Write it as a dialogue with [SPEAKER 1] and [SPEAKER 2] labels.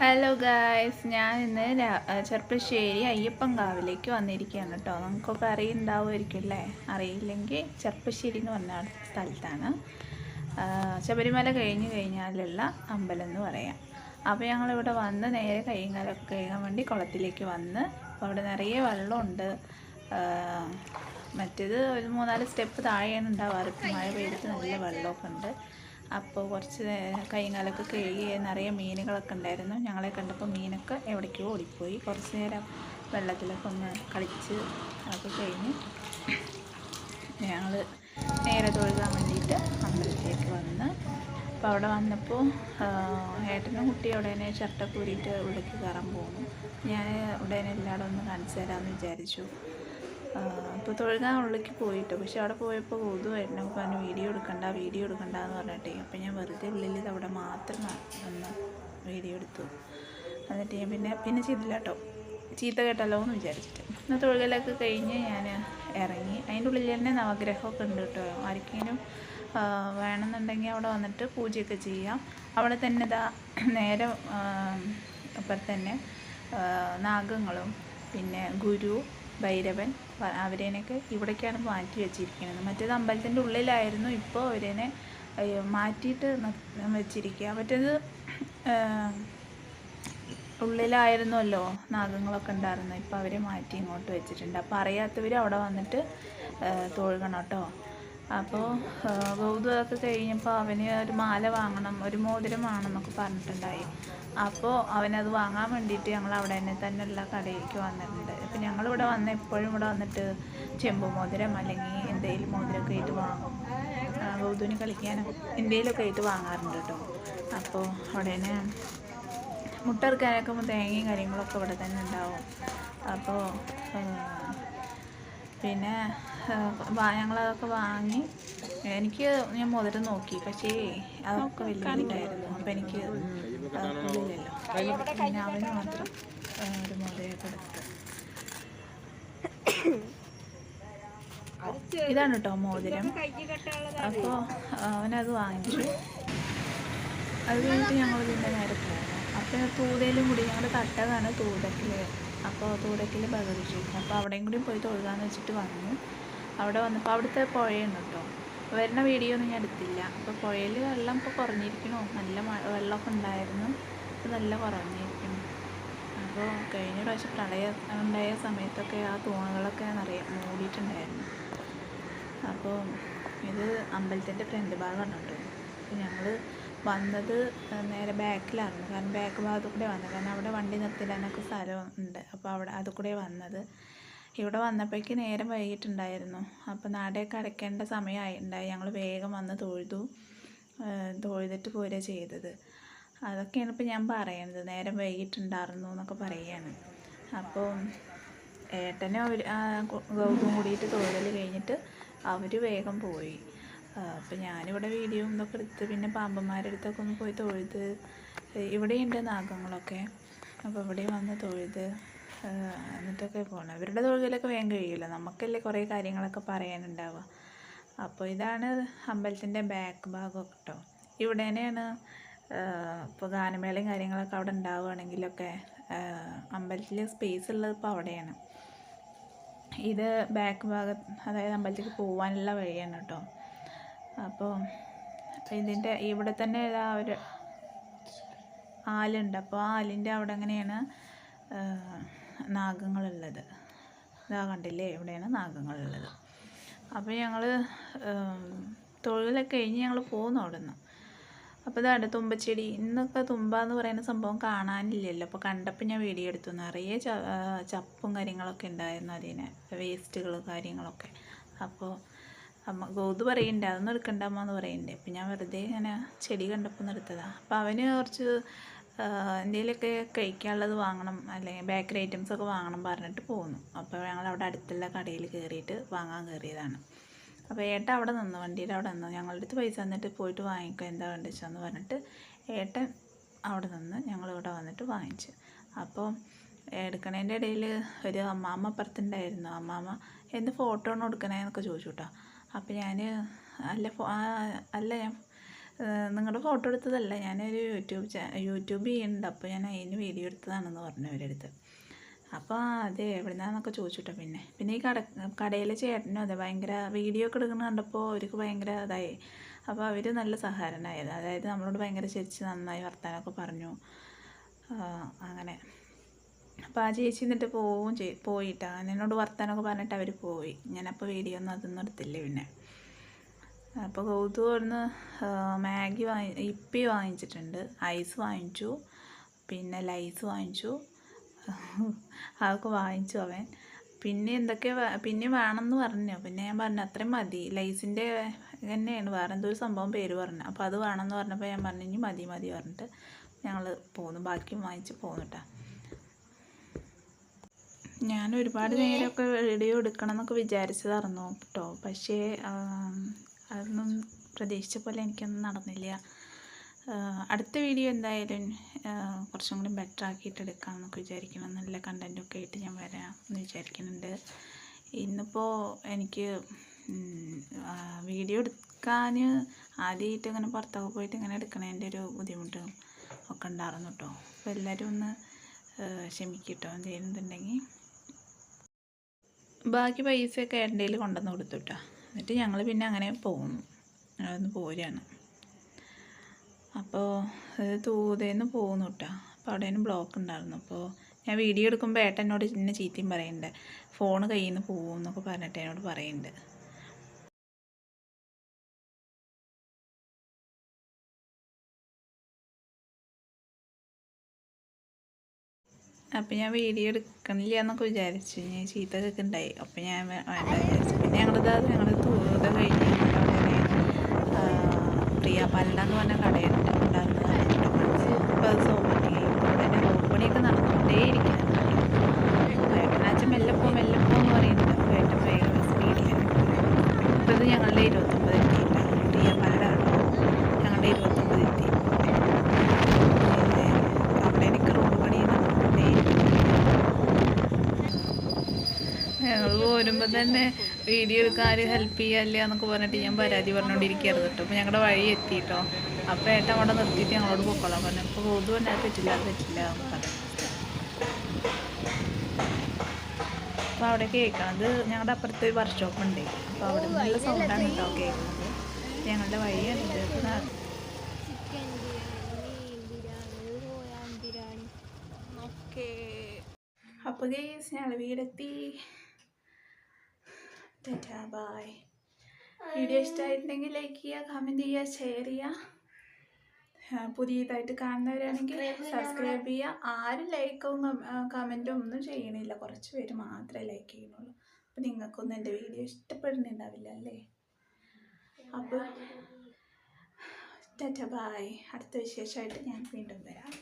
[SPEAKER 1] Hello guys ഞാൻ ഇന്ന് രാ- അയ്യപ്പൻ ചെർപ്പശ്ശേരി അയ്യപ്പൻകാവിലേക്ക് വന്നിരിക്കുകയാണ് കേട്ടോ. നമുക്കൊക്കെ അറിയുന്നുണ്ടാവുമായിരിക്കും അല്ലേ? അറിയില്ലെങ്കിൽ ചെർപ്പശ്ശേരി എന്ന് പറഞ്ഞ സ്ഥലത്താണ്. ശബരിമല കഴിഞ്ഞ് കഴിഞ്ഞാലുള്ള അമ്പലം എന്ന് പറയാം. അപ്പോൾ ഞങ്ങളിവിടെ വന്ന് നേരെ കൈയും കാലൊക്കെ കഴുകാൻ വേണ്ടി കുളത്തിലേക്ക് വന്ന് അപ്പോൾ അവിടെ നിറയെ വെള്ളമുണ്ട്. മറ്റേത് ഒരു മൂന്നാൽ സ്റ്റെപ്പ് താഴെയാണ് ഉണ്ടാവാറ്. മഴ പെയ്തിട്ട് നല്ല വെള്ളമൊക്കെ ഉണ്ട്. അപ്പോൾ കുറച്ച് കൈകാലൊക്കെ കഴുകി നിറയെ മീനുകളൊക്കെ ഉണ്ടായിരുന്നു. ഞങ്ങളെ കണ്ടപ്പോൾ മീനൊക്കെ എവിടേക്കോ ഓടിപ്പോയി. കുറച്ച് നേരം വെള്ളത്തിലൊക്കെ ഒന്ന് കളിച്ച് അതൊക്കെ കഴിഞ്ഞ് ഞങ്ങൾ നേരെ തൊഴുകാൻ വേണ്ടിയിട്ട് അമ്പലത്തിലേക്ക് വന്ന്. അപ്പോൾ അവിടെ വന്നപ്പോൾ ഏട്ടനും കുട്ടി ഉടനെ ഷർട്ടൊക്കെ ഊരിയിട്ട് ഉള്ളിലേക്ക് കയറാൻ പോകുന്നു ഞാൻ ഉടനെ എല്ലാവരും ഒന്ന് കാണിച്ചു തരാമെന്ന് വിചാരിച്ചു. അപ്പോൾ തൊഴുകാൻ ഉള്ളിലേക്ക് പോയിട്ടോ. പക്ഷെ അവിടെ പോയപ്പോൾ കൊതുവായിരുന്നു അപ്പോൾ അതിന് വീഡിയോ എടുക്കണ്ട വീഡിയോ എടുക്കണ്ട എന്ന് പറഞ്ഞിട്ട്. അപ്പോൾ ഞാൻ വെറുതെ ഉള്ളിൽ അവിടെ മാത്രം ഒന്ന് വീഡിയോ എടുത്തു. എന്നിട്ട് ഞാൻ പിന്നെ പിന്നെ ചെയ്തില്ല കേട്ടോ ചീത്ത കേട്ടല്ലോ എന്ന് വിചാരിച്ചിട്ട്. എന്നാൽ തൊഴുകലൊക്കെ കഴിഞ്ഞ് ഞാൻ ഇറങ്ങി. അതിന്റെ ഉള്ളിൽ തന്നെ നവഗ്രഹമൊക്കെ ഉണ്ട് കേട്ടോ ആർക്കെങ്കിലും വേണമെന്നുണ്ടെങ്കിൽ അവിടെ വന്നിട്ട് പൂജയൊക്കെ ചെയ്യാം. അവിടെ തന്നെ ഇതാ നേരെ അപ്പുറത്ത് തന്നെ നാഗങ്ങളും പിന്നെ ഗുരു ഭൈരവൻ അവരേനൊക്കെ ഇവിടേക്കാണ് മാറ്റി വെച്ചിരിക്കുന്നത്. മറ്റേത് അമ്പലത്തിന്റെ ഉള്ളിലായിരുന്നു ഇപ്പോൾ അവരേനെ മാറ്റിയിട്ട് വെച്ചിരിക്കുക. മറ്റേത് ഉള്ളിലായിരുന്നല്ലോ നാഗങ്ങളൊക്കെ ഉണ്ടായിരുന്നു. ഇപ്പോൾ അവരെ മാറ്റി ഇങ്ങോട്ട് വെച്ചിട്ടുണ്ട്. അപ്പോൾ അറിയാത്തവർ അവിടെ വന്നിട്ട് തൊഴുകണം കേട്ടോ. അപ്പോൾ ഗൗതമൊക്കെ കഴിഞ്ഞപ്പോൾ അവന് ഒരു മാല വാങ്ങണം ഒരു മോതിരം വാങ്ങണം എന്നൊക്കെ പറഞ്ഞിട്ടുണ്ടായി. അപ്പോൾ അവനത് വാങ്ങാൻ വേണ്ടിയിട്ട് ഞങ്ങൾ അവിടെ തന്നെ തന്നെയുള്ള കടയിലേക്ക് വന്നിട്ടുണ്ട്. അപ്പോൾ ഞങ്ങളിവിടെ വന്ന് എപ്പോഴും ഇവിടെ വന്നിട്ട് ചെമ്പ് മോതിരം അല്ലെങ്കിൽ എന്തെങ്കിലും മോതിരമൊക്കെ ആയിട്ട് വാങ്ങും. ഗൗതുവിന് കളിക്കാനും എന്തെങ്കിലുമൊക്കെ ആയിട്ട് വാങ്ങാറുണ്ട് കേട്ടോ. അപ്പോൾ അവിടെ തന്നെ മുട്ട ഇറക്കാനൊക്കെ തേങ്ങയും കാര്യങ്ങളൊക്കെ ഇവിടെ തന്നെ ഉണ്ടാവും. അപ്പോൾ പിന്നെ ഞങ്ങളതൊക്കെ വാങ്ങി എനിക്ക് ഞാൻ മുതൽ നോക്കി. പക്ഷേ അതൊക്കെ വലിയ ഇതായിരുന്നു. അപ്പം എനിക്ക് ഇല്ലല്ലോ. പിന്നെ അവന് മാത്രം ഒരു മുതലൊക്കെ എടുത്ത്. ഇതാണ് കേട്ടോ മോതിരം. അപ്പോൾ അവനത് വാങ്ങിച്ചു. അത് കഴിഞ്ഞിട്ട് ഞങ്ങൾ പിന്നെ നേരെ പോകുന്നു അപ്പോൾ തൂതയിലും കൂടി ഞങ്ങളുടെ തട്ടതാണ് തൂതക്കിൽ അപ്പോൾ തൂതക്കിൽ ബഹരിച്ചു അപ്പൊ അവിടെയും കൂടി പോയി തൊഴുകാന്ന് വെച്ചിട്ട് വന്നു. അവിടെ വന്നപ്പോൾ അവിടുത്തെ പുഴയുണ്ട് കേട്ടോ വരുന്ന വീഡിയോ ഒന്നും ഞാൻ എടുത്തില്ല. അപ്പൊ പുഴയിൽ വെള്ളം ഇപ്പോൾ കുറഞ്ഞിരിക്കണോ. നല്ല വെള്ളമൊക്കെ ഉണ്ടായിരുന്നു. നല്ല കുറഞ്ഞിരിക്കുന്നു അപ്പോൾ കഴിഞ്ഞ പ്രാവശ്യം പ്രളയം ഉണ്ടായ സമയത്തൊക്കെ ആ തൂണുകളൊക്കെ നിറയെ മൂടിയിട്ടുണ്ടായിരുന്നു. അപ്പോൾ ഇത് അമ്പലത്തിന്റെ ഫ്രണ്ട് ഭാഗമാണ് കേട്ടോ അപ്പോൾ ഞങ്ങൾ വന്നത് നേരെ ബാക്കിലായിരുന്നു കാരണം ബാക്ക് ഭാഗത്തു കൂടെ വന്നത്. കാരണം അവിടെ വണ്ടി നിർത്തിയിടാനൊക്കെ സ്ഥലം ഉണ്ട്. അപ്പോൾ അവിടെ അത് കൂടെ വന്നത്. ഇവിടെ വന്നപ്പോഴേക്ക് നേരം വൈകിട്ടുണ്ടായിരുന്നു. അപ്പോൾ നാടൊക്കെ അടയ്ക്കേണ്ട സമയമായി. ഉണ്ടായി. ഞങ്ങൾ വേഗം വന്ന് തൊഴുതു. തൊഴുതിട്ട് പോരുക ചെയ്തത്. അതൊക്കെയാണ് ഇപ്പോൾ ഞാൻ പറയുന്നത് നേരം വൈകിട്ടുണ്ടായിരുന്നു എന്നൊക്കെ പറയുകയാണ് അപ്പോൾ ഏട്ടനും അവർ ഗൗതം കൂടിയിട്ട് തൊഴിൽ കഴിഞ്ഞിട്ട് അവർ വേഗം പോയി. അപ്പം ഞാനിവിടെ വീഡിയോ ഇതൊക്കെ എടുത്ത് പിന്നെ പാമ്പന്മാരുടെ അടുത്തൊക്കെ ഒന്ന് പോയി തൊഴുത് ഇവിടെയുണ്ട് നാഗങ്ങളൊക്കെ. അപ്പോൾ ഇവിടെ വന്ന് തൊഴുത് എന്നിട്ടൊക്കെ പോകണം അവരുടെ തൊഴിലൊക്കെ വേഗം കഴിയില്ല. നമുക്കല്ലേ കുറേ കാര്യങ്ങളൊക്കെ പറയാനുണ്ടാവുക. അപ്പോൾ ഇതാണ് അമ്പലത്തിന്റെ ബാക്ക് ഭാഗമൊക്കെ കേട്ടോ. ഇവിടെ തന്നെയാണ് ഇപ്പോൾ ഗാനമേളയും കാര്യങ്ങളൊക്കെ അവിടെ ഉണ്ടാവുകയാണെങ്കിലൊക്കെ അമ്പലത്തിൽ സ്പേസ് ഉള്ളത് ഇപ്പോൾ അവിടെയാണ്. ഇത് ബാക്ക് ഭാഗത്ത് അതായത് അമ്പലത്തിലേക്ക് പോകാനുള്ള വഴിയാണ് കേട്ടോ. അപ്പോൾ ഇതിന്റെ ഇവിടെ തന്നെ ഇതാ ഒരു ആലുണ്ട്. അപ്പോൾ ആ ആലിന്റെ അവിടെ അങ്ങനെയാണ് നാഗങ്ങളുള്ളത്. ഇതാ കണ്ടില്ലേ? ഇവിടെയാണ് നാഗങ്ങളുള്ളത്. അപ്പോൾ ഞങ്ങൾ തൊഴിലൊക്കെ കഴിഞ്ഞ് ഞങ്ങൾ പോകുന്നു അവിടെ നിന്ന് അപ്പോൾ ഇതാണ് തുമ്പച്ചെടി. ഇന്നൊക്കെ തുമ്പ എന്ന് പറയുന്ന സംഭവം കാണാനില്ലല്ലോ. അപ്പോൾ കണ്ടപ്പോൾ ഞാൻ വീഡിയോ എടുത്തു. നിറയെ ചപ്പും കാര്യങ്ങളൊക്കെ ഉണ്ടായിരുന്നു അതിന്. വേസ്റ്റുകൾ കാര്യങ്ങളൊക്കെ. അപ്പോൾ അമ്മ ഗോതു പറയുന്നുണ്ട് അതൊന്നും എടുക്കണ്ട എന്ന് പറയുന്നുണ്ട് അപ്പം ഞാൻ വെറുതെ ഇങ്ങനെ ചെടി കണ്ടപ്പോൾ നിർത്തതാണ് അപ്പം അപ്പോൾ അവന് കുറച്ച് എന്തെങ്കിലുമൊക്കെ കഴിക്കാനുള്ളത് വാങ്ങണം അല്ലെങ്കിൽ ബേക്കറി ഐറ്റംസൊക്കെ വാങ്ങണം പറഞ്ഞിട്ട് പോന്നു. അപ്പോൾ ഞങ്ങൾ അവിടെ അടുത്തുള്ള കടയിൽ കയറിയിട്ട് വാങ്ങാൻ കയറിയതാണ് അപ്പോൾ ഏട്ടൻ അവിടെ നിന്ന് വണ്ടിയിൽ അവിടെ നിന്ന് ഞങ്ങളുടെ അടുത്ത് പൈസ തന്നിട്ട് പോയിട്ട് വാങ്ങിക്കുക എന്താ വേണ്ടെന്ന് പറഞ്ഞിട്ട് ഏട്ടൻ അവിടെ നിന്ന് ഞങ്ങളിവിടെ വന്നിട്ട് വാങ്ങിച്ചു. അപ്പോൾ എടുക്കണേന്റെ ഇടയിൽ ഒരു അമ്മാമ്മ അപ്പുറത്തുണ്ടായിരുന്നു. അമ്മാമ്മ എന്ത് ഫോട്ടോ ആണ് എടുക്കണേ എന്നൊക്കെ ചോദിച്ചു കേട്ടോ അപ്പോൾ ഞാൻ അല്ല അല്ല ഞാൻ നിങ്ങളുടെ ഫോട്ടോ എടുത്തതല്ല. ഞാനൊരു യൂട്യൂബ് യൂട്യൂബ് ചെയ്യുന്നുണ്ട്. അപ്പോൾ ഞാൻ അതിന് വീഡിയോ എടുത്തതാണെന്ന് പറഞ്ഞു അവരെടുത്ത്. അപ്പോൾ അതെ എവിടുന്നാന്നൊക്കെ ചോദിച്ചിട്ടോ പിന്നെ. പിന്നെ ഈ കട കടയിലെ ചേട്ടനും അതെ ഭയങ്കര വീഡിയോ ഒക്കെ എടുക്കുന്ന കണ്ടപ്പോൾ അവർക്ക് ഭയങ്കര ഇതായി. അപ്പോൾ അവർ നല്ല സഹകരണമായത് അതായത് നമ്മളോട് ഭയങ്കര ചിരിച്ച് നന്നായി വർത്താനമൊക്കെ പറഞ്ഞു. അങ്ങനെ. അപ്പോൾ ആ ചേച്ചി എന്നിട്ട് പോവും ചെയ് പോയിട്ടാ. എന്നോട് വർത്താനമൊക്കെ പറഞ്ഞിട്ട് അവർ പോയി. ഞാനപ്പോൾ വീഡിയോ ഒന്നും അതൊന്നും എടുത്തില്ല പിന്നെ. അപ്പോൾ ഗൗതു അവിടുന്ന് മാഗി വാങ്ങി ഇപ്പി വാങ്ങിച്ചിട്ടുണ്ട്. ഐസ് വാങ്ങിച്ചു. പിന്നെ ലൈസ് വാങ്ങിച്ചു. അതൊക്കെ വാങ്ങിച്ചു അവൻ. പിന്നെ എന്തൊക്കെ പിന്നെ വേണമെന്ന് പറഞ്ഞു. പിന്നെ ഞാൻ പറഞ്ഞു അത്രയും മതി. ലൈസിന്റെ തന്നെയാണ് വേറെ എന്തോ ഒരു സംഭവം പേര് പറഞ്ഞു. അപ്പോൾ അത് വേണമെന്ന് പറഞ്ഞപ്പോൾ ഞാൻ പറഞ്ഞു ഇനി മതി മതി പറഞ്ഞിട്ട് ഞങ്ങൾ പോന്നു. ബാക്കിയും വാങ്ങിച്ച് പോന്നു കേട്ടോ ഞാൻ ഒരുപാട് നേരമൊക്കെ വീഡിയോ എടുക്കണം എന്നൊക്കെ വിചാരിച്ചതായിരുന്നു കേട്ടോ പക്ഷേ അതൊന്നും പ്രതീക്ഷിച്ച പോലെ എനിക്കൊന്നും നടന്നില്ല. അടുത്ത വീഡിയോ എന്തായാലും കുറച്ചും കൂടി ബെറ്റർ ആക്കിയിട്ട് എടുക്കാം എന്നൊക്കെ വിചാരിക്കണം നല്ല കണ്ടന്റൊക്കെ ആയിട്ട് ഞാൻ വരാം എന്ന് വിചാരിക്കുന്നുണ്ട്. ഇന്നിപ്പോൾ എനിക്ക് വീഡിയോ എടുക്കാൻ ആദ്യമായിട്ട് ഇങ്ങനെ പുറത്തൊക്കെ പോയിട്ട് ഇങ്ങനെ എടുക്കണതിന്റെ ഒരു ബുദ്ധിമുട്ടും ഒക്കെ ഉണ്ടായിരുന്നു കേട്ടോ അപ്പോൾ എല്ലാവരും ഒന്ന് ക്ഷമിക്കട്ടോ ചെയ്യുന്നുണ്ടെങ്കിൽ ബാക്കി പൈസയൊക്കെ എന്റെ കൊണ്ടുവന്ന് കൊടുത്തു കേട്ടോ എന്നിട്ട് ഞങ്ങൾ പിന്നെ അങ്ങനെ പോകുന്നു ഞങ്ങളൊന്ന് പോരുകയാണ് അപ്പോൾ തൂതേന്ന് പോകുന്നു കേട്ടോ അപ്പോൾ അവിടെ ബ്ലോക്ക് ഉണ്ടായിരുന്നു അപ്പോൾ ഞാൻ വീഡിയോ എടുക്കുമ്പോൾ ഏട്ടൻ എന്നോട് ഇന്നെ ചീത്തയും പറയുന്നുണ്ട് ഫോൺ കയ്യിൽ നിന്ന് പോകും എന്നൊക്കെ പറഞ്ഞിട്ട് എന്നോട് പറയുന്നുണ്ട് അപ്പം ഞാൻ വീഡിയോ എടുക്കണില്ല എന്നൊക്കെ വിചാരിച്ചു ഞാൻ ചീത്ത ഒക്കെ ഉണ്ടായി അപ്പം ഞാൻ വേണ്ട വിചാരിച്ചു. പിന്നെ ഞങ്ങളിത് ഞങ്ങൾ തൂത കഴിഞ്ഞ് പ്രിയ പല്ലട എന്ന് പറഞ്ഞ കടയുണ്ട് ഉണ്ടായിരുന്നതാണ് കേട്ടോ അപ്പോൾ അത് സോമറ്റി ഇപ്പോൾ തന്നെ റോഡ് പണിയൊക്കെ നടന്നുകൊണ്ടേ ഇരിക്കുന്നുണ്ട് ഏട്ടനാച്ച മെല്ലപ്പോ മെല്ലപ്പോ എന്ന് പറയുന്നുണ്ട് അപ്പോൾ ഏട്ടൻ വേഗം സ്പീഡിൽ ഇപ്പോൾ ഇത് ഞങ്ങളുടെ ഇരുപത്തൊമ്പത് എത്തിയില്ല പ്രിയ പല്ലട കേട്ടോ ഞങ്ങളുടെ ഇരുപത്തൊമ്പത് എത്തി അവിടെ എനിക്ക് റോഡ് പണി നടന്നുകൊണ്ടേ ഞങ്ങൾ പോരുമ്പോൾ തന്നെ വീഡിയോ എടുക്കാൻ ഹെൽപ്പ് ചെയ്യാല്ലേ എന്നൊക്കെ പറഞ്ഞിട്ട് ഞാൻ പരാതി പറഞ്ഞുകൊണ്ടിരിക്കുകയായിരുന്നു കേട്ടോ. അപ്പോൾ ഞങ്ങളുടെ വഴി എത്തിയിട്ടോ അപ്പോൾ ഏട്ടൻ അവിടെ നിർത്തിയിട്ട് ഞങ്ങളോട് പൊക്കോളാൻ പറഞ്ഞു. അപ്പോൾ കൊതു തന്നെ പറ്റില്ല തെറ്റില്ല തെറ്റില്ല എന്ന് പറഞ്ഞു. അപ്പോൾ അവിടെ കേൾക്കണത് ഞങ്ങളുടെ അപ്പുറത്ത് ഒരു വർക്ക്ഷോപ്പ് ഉണ്ട്. അപ്പോൾ അവിടെ നല്ല സൗണ്ടാണ് കേട്ടോ കേൾക്കുന്നത്. ഞങ്ങളുടെ വഴിയാണ് ഇത് അപ്പോൾ ഗേസ് ഞങ്ങൾ വീടെത്തി. ബായ് വീഡിയോ ഇഷ്ടമായിട്ടുണ്ടെങ്കിൽ ലൈക്ക് ചെയ്യുക കമന്റ് ചെയ്യുക ഷെയർ ചെയ്യുക. പുതിയതായിട്ട് കാണുന്നവരാണെങ്കിൽ സബ്സ്ക്രൈബ് ചെയ്യുക. ആരും ലൈക്കും കമന്റും ഒന്നും ചെയ്യണില്ല. കുറച്ച് പേര് മാത്രമേ ലൈക്ക് ചെയ്യുന്നുള്ളൂ. അപ്പം നിങ്ങൾക്കൊന്നും എന്റെ വീഡിയോ ഇഷ്ടപ്പെടുന്നുണ്ടാവില്ല അല്ലേ? അപ്പോൾ ടാറ്റ ബായ് അടുത്ത വിശേഷമായിട്ട് ഞാൻ വീണ്ടും വരാം.